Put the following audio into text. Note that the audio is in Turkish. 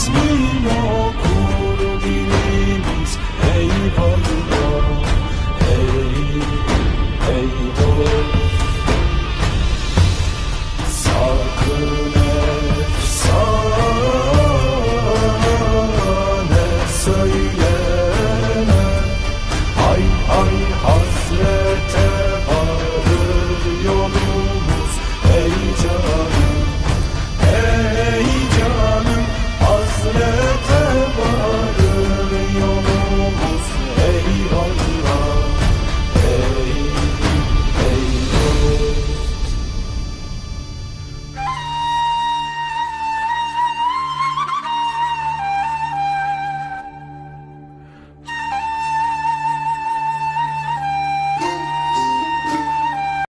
ismin okur dilimiz Eyvallah, ey, ey dost